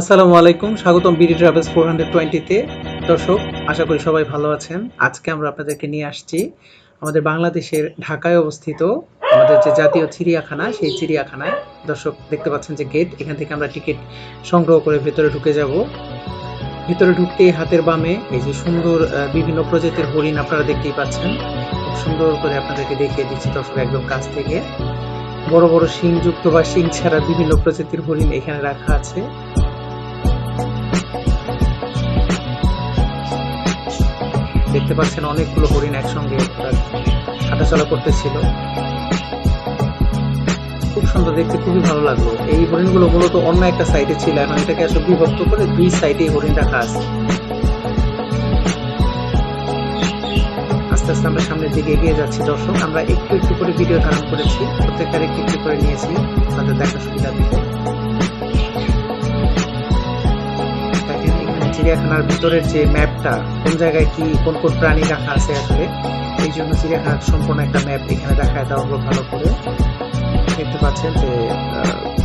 আসসালামু আলাইকুম, স্বাগতম বিডি ট্রাভেলস ফোর হান্ড্রেড টোয়েন্টিতে দর্শক, আশা করি সবাই ভালো আছেন। আজকে আমরা আপনাদেরকে নিয়ে আসছি আমাদের বাংলাদেশের ঢাকায় অবস্থিত আমাদের যে জাতীয় চিড়িয়াখানা, সেই চিড়িয়াখানায়। দর্শক, দেখতে পাচ্ছেন যে গেট এখান থেকে আমরা টিকিট সংগ্রহ করে ভেতরে ঢুকে যাব। ভিতরে ঢুকতেই হাতের বামে এই যে সুন্দর বিভিন্ন প্রজাতির হরিণ আপনারা দেখতেই পাচ্ছেন। খুব সুন্দর করে আপনাদেরকে দেখিয়ে দিচ্ছি দর্শক একদম কাছ থেকে। বড় বড় শিংযুক্ত বা শিং ছাড়া বিভিন্ন প্রজাতির হরিণ এখানে রাখা আছে। দেখতে পাচ্ছেন অনেকগুলো হরিণ একসঙ্গে হাঁটাচলা করতেছিল। খুব সুন্দর দেখতে, খুবই ভালো লাগল। এই হরিণগুলো মূলত অন্য একটা সাইডে ছিল, এখন এটাকে আসলে বিভক্ত করে দুই সাইডে হরিণ রাখা আছে। আস্তে আস্তে আমরা সামনের দিকে এগিয়ে যাচ্ছি। দর্শক, আমরা একটু একটু করে ভিডিও ধারণ করেছি। প্রত্যেকটার একটু একটু করে নিয়েছি। তাদের দেখার সুবিধা দিতে। চিড়িয়াখানার ভিতরের যে ম্যাপটা, কোন জায়গায় কি, কোন কোন প্রাণী রাখা আছে আসলে, এই জন্য চিড়িয়াখানার সম্পূর্ণ একটা ম্যাপ এখানে দেখায় দেওয়া হলো ভালো করে। দেখতে পাচ্ছেন যে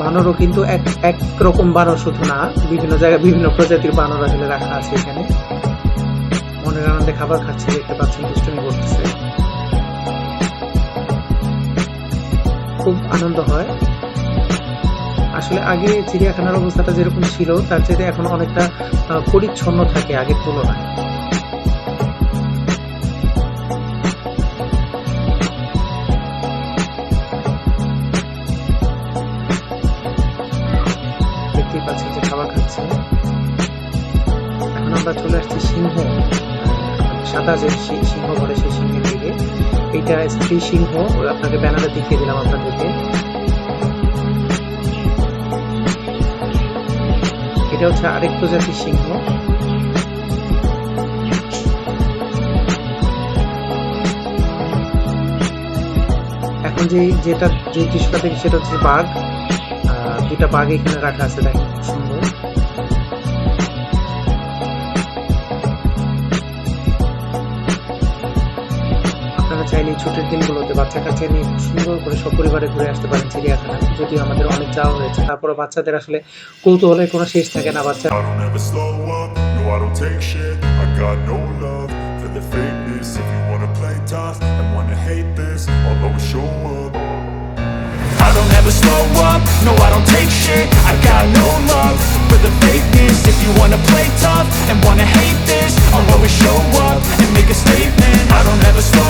বানরও কিন্তু এক এক রকম বানর শুধু না, বিভিন্ন জায়গায় বিভিন্ন প্রজাতির বানর আসলে রাখা আছে এখানে। মনের আনন্দে খাবার খাচ্ছে, দেখতে পাচ্ছেন, দুষ্টুমি করতেছে। খুব আনন্দ হয়। আসলে আগে চিড়িয়াখানার অবস্থাটা যেরকম ছিল, তার চেয়ে এখন অনেকটা পরিচ্ছন্ন থাকে আগের তুলনায়। খাবার খাচ্ছে। এখন আমরা চলে আসছি সিংহ সাদা যে সিংহ বলে সেই সিংহের দিকে। এইটা স্ত্রী সিংহ আপনাকে ব্যানারে দেখিয়ে দিলাম আপনাদেরকে। এটা হচ্ছে আরেক প্রজাতির সিংহ। এখন যে যেটা যে দৃশ্যটা দেখি সেটা হচ্ছে বাঘ। দুটা বাঘ এখানে রাখা আছে, দেখেন। চাইলে ছুটির দিনগুলোতে বাচ্চা কাচ্চা নিয়ে সুন্দর করে সপরিবারে ঘুরে আসতে পারেন চিড়িয়াখানা যদিও আমাদের অনেক যাওয়া হয়েছে তারপরে বাচ্চাদের আসলে কৌতূহলের কোনো শেষ থাকে না বাচ্চা I don't ever slow up, no I don't take shit I got no love for the fakeness If you wanna play tough and wanna hate this I'll always show up and make a statement I don't ever slow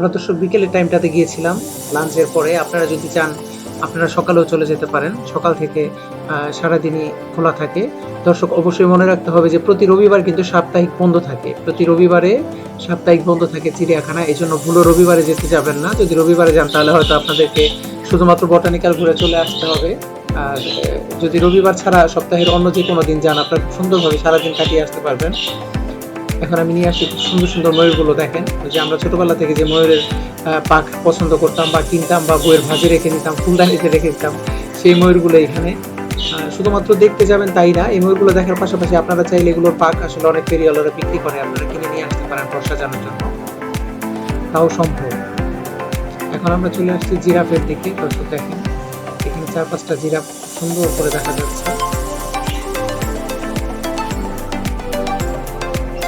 আমরা তো সব বিকেলের টাইমটাতে গিয়েছিলাম লাঞ্চের পরে। আপনারা যদি চান, আপনারা সকালেও চলে যেতে পারেন। সকাল থেকে সারাদিনই খোলা থাকে। দর্শক, অবশ্যই মনে রাখতে হবে যে প্রতি রবিবার কিন্তু সাপ্তাহিক বন্ধ থাকে। প্রতি রবিবারে সাপ্তাহিক বন্ধ থাকে চিড়িয়াখানা। এই জন্য ভুলো রবিবারে যেতে যাবেন না। যদি রবিবারে যান, তাহলে হয়তো আপনাদেরকে শুধুমাত্র বটানিক্যাল ঘুরে চলে আসতে হবে। আর, যদি রবিবার ছাড়া সপ্তাহের অন্য যে কোনো দিন যান, আপনারা সুন্দরভাবে সারাদিন কাটিয়ে আসতে পারবেন। এখন আমি নিয়ে আসি সুন্দর সুন্দর ময়ূরগুলো দেখেন। যে আমরা ছোটবেলা থেকে যে ময়ূরের পাখ পছন্দ করতাম বা কিনতাম বা বইয়ের ভাজে রেখে নিতাম, ফুলদানিতে রেখে দিতাম, সেই ময়ূরগুলো এখানে। শুধুমাত্র দেখতে যাবেন তাই না, এই ময়ূরগুলো দেখার পাশাপাশি আপনারা চাইলে এগুলোর পাক আসলে অনেক ফেরিওয়ালারা বিক্রি করে, আপনারা কিনে নিয়ে আসতে পারেন ঘর সাজানোর জন্য। তাও সম্ভব। এখন আমরা চলে আসছি জিরাফের দিকে, দর্শক দেখেন, এখানে চার পাঁচটা জিরাফ সুন্দর করে দেখা যাচ্ছে।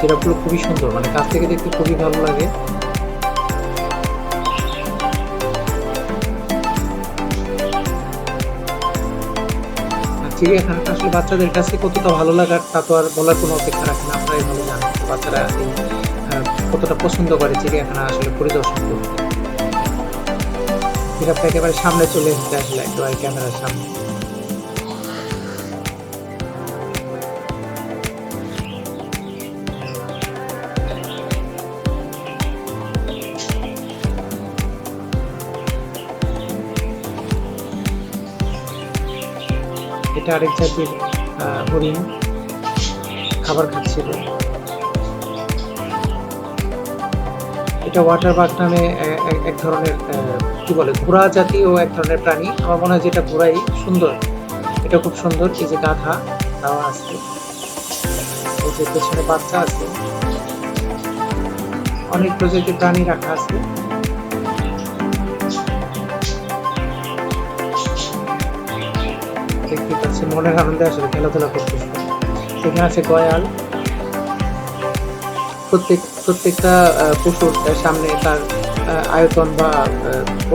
জিরাফগুলো খুবই সুন্দর মানে কাছ থেকে দেখতে খুবই ভালো লাগে। চিড়িয়াখানাটা আসলে বাচ্চাদের কাছে কতটা ভালো লাগার তা তো আর বলার কোনো অপেক্ষা রাখে না আপনারাই ভালো জানেন বাচ্চারা কতটা পছন্দ করে চিড়িয়াখানা আসলে পরিদর্শন করতে। জিরাফটা একেবারে সামনে চলে এসেছে আসলে একেবারে ক্যামেরার সামনে। এটা আরেক জাতির হরিণ খাবার খাচ্ছিল। এটা ওয়াটার বাগ নামে এক ধরনের কি বলে, ঘোড়া জাতীয় এক ধরনের প্রাণী। আমার মনে হয় যেটা ঘোড়াই সুন্দর। এটা খুব সুন্দর, এই যে গাধা, তাও আছে। এই যে পেছনে বাচ্চা আছে। অনেক প্রজাতির প্রাণী রাখা আছে। পাচ্ছি মনের আনন্দে আসলে খেলাধুলা করতেছে এখানে আছে গয়াল। প্রত্যেক, প্রত্যেকটা পশুর সামনে তার আয়তন বা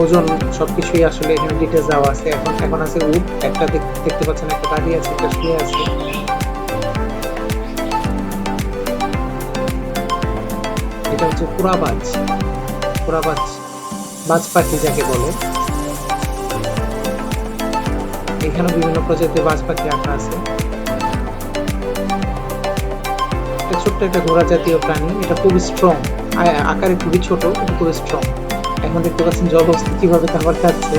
ওজন সবকিছুই আসলে এখানে ডিটেলস দেওয়া আছে। এখন এখন আছে উট, একটা দেখতে পাচ্ছেন, একটা দাঁড়িয়ে আছে, একটা শুয়ে আছে। এটা হচ্ছে পুরাবাজ পুরাবাজ বাজ পাখি যাকে বলে। এখানে বিভিন্ন প্রজাতির বাজ পাখি রাখা আছে ছোট্ট একটা ঘোড়া জাতীয় প্রাণী। এটা খুবই স্ট্রং আকারে খুবই ছোট, কিন্তু খুবই স্ট্রং এখন দেখতে পাচ্ছেন জলহস্তি কীভাবে খাবার খাচ্ছে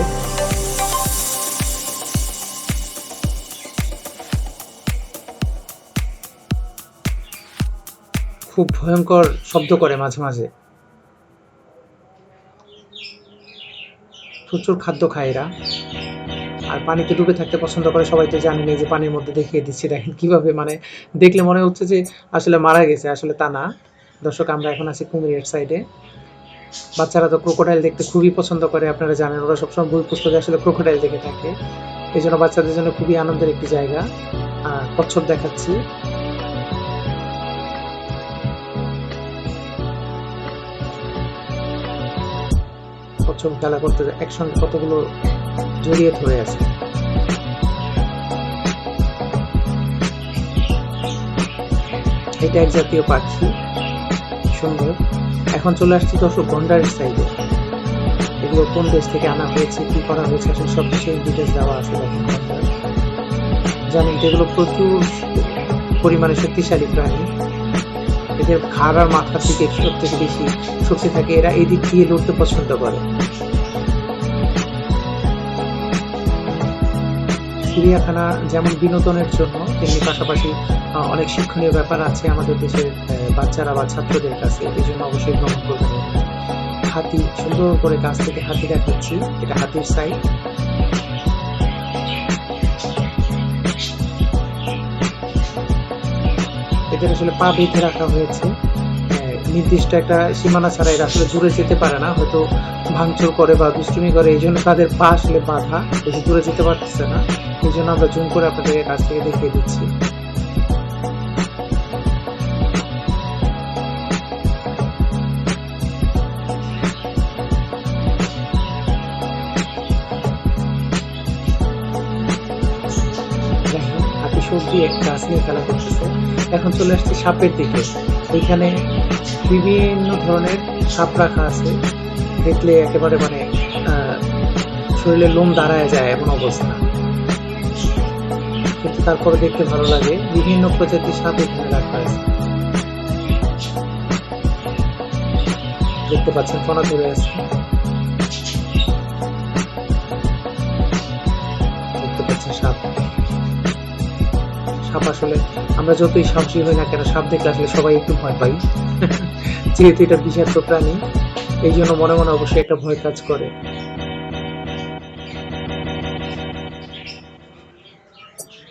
খুব ভয়ঙ্কর শব্দ করে মাঝে মাঝে। প্রচুর খাদ্য খায় এরা। আর পানিতে ডুবে থাকতে পছন্দ করে, সবাই তো জানেন এই যে পানির মধ্যে দেখিয়ে দিচ্ছি, দেখেন কীভাবে মানে দেখলে মনে হচ্ছে যে আসলে মারা গেছে, আসলে তা না। দর্শক, আমরা এখন আছি কুমিরের সাইডে বাচ্চারা তো ক্রোকোডাইল দেখতে খুবই পছন্দ করে, আপনারা জানেন ওরা সবসময় বই পুস্তকে আসলে ক্রোকোডাইল দেখে থাকে। এই জন্য বাচ্চাদের জন্য খুবই আনন্দের একটি জায়গা। আর কচ্ছপ দেখাচ্ছি। কচ্ছপ খেলা করতে একসঙ্গে কতগুলো জড়িয়ে ধরে আছে। এটা এক জাতীয় পাখি সুন্দর। এখন চলে আসছি দর্শক গন্ডারের সাইডে এগুলো কোন দেশ থেকে আনা হয়েছে, কি করা হয়েছে, আসলে সব কিছু ডিটেলস দেওয়া আছে দেখেন। তো এগুলো প্রচুর পরিমাণে শক্তিশালী প্রাণী। এদের ঘাড় আর মাথার দিকে সব থেকে বেশি শক্তি থাকে। এরা এই দিক দিয়ে লড়তে পছন্দ করে। চিড়িয়াখানা যেমন বিনোদনের জন্য, তেমনি পাশাপাশি অনেক শিক্ষণীয় ব্যাপার আছে আমাদের দেশের বাচ্চারা বা ছাত্রদের কাছে। এই জন্য অবশ্যই ভ্রমণ করবেন। হাতি, সুন্দর করে গাছ থেকে হাতি দেখাচ্ছি। এটা হাতির সাইড এদের আসলে পা বেঁধে রাখা হয়েছে। নির্দিষ্ট একটা সীমানা ছাড়া এরা আসলে দূরে যেতে পারে না, হয়তো ভাঙচুর করে বা দুষ্টুমি করে, এই জন্য তাদের পা আসলে বাধা, বেশি দূরে যেতে পারতেছে না। এই জন্য আমরা জুম করে আপনাদের কাছ থেকে দেখিয়ে দিচ্ছি। কি এক গাছ নিয়ে খেলা করতেছে। এখন চলে আসছে সাপের দিকে। এখানে বিভিন্ন ধরনের সাপ রাখা আছে। দেখলে একেবারে মানে শরীরে লোম দাঁড়ায় যায় এমন অবস্থা। কিন্তু তারপরে দেখতে ভালো লাগে, বিভিন্ন প্রজাতির সাপ এখানে রাখা আছে। দেখতে পাচ্ছেন ফোনা ধরে আছে। সাপ আসলে আমরা যতই সাহসী হই না কেন, সাপ দেখলে আসলে সবাই একটু ভয় পাই। যেহেতু এটা বিষাক্ত প্রাণী, এই জন্য মনে মনে অবশ্যই একটা ভয় কাজ করে।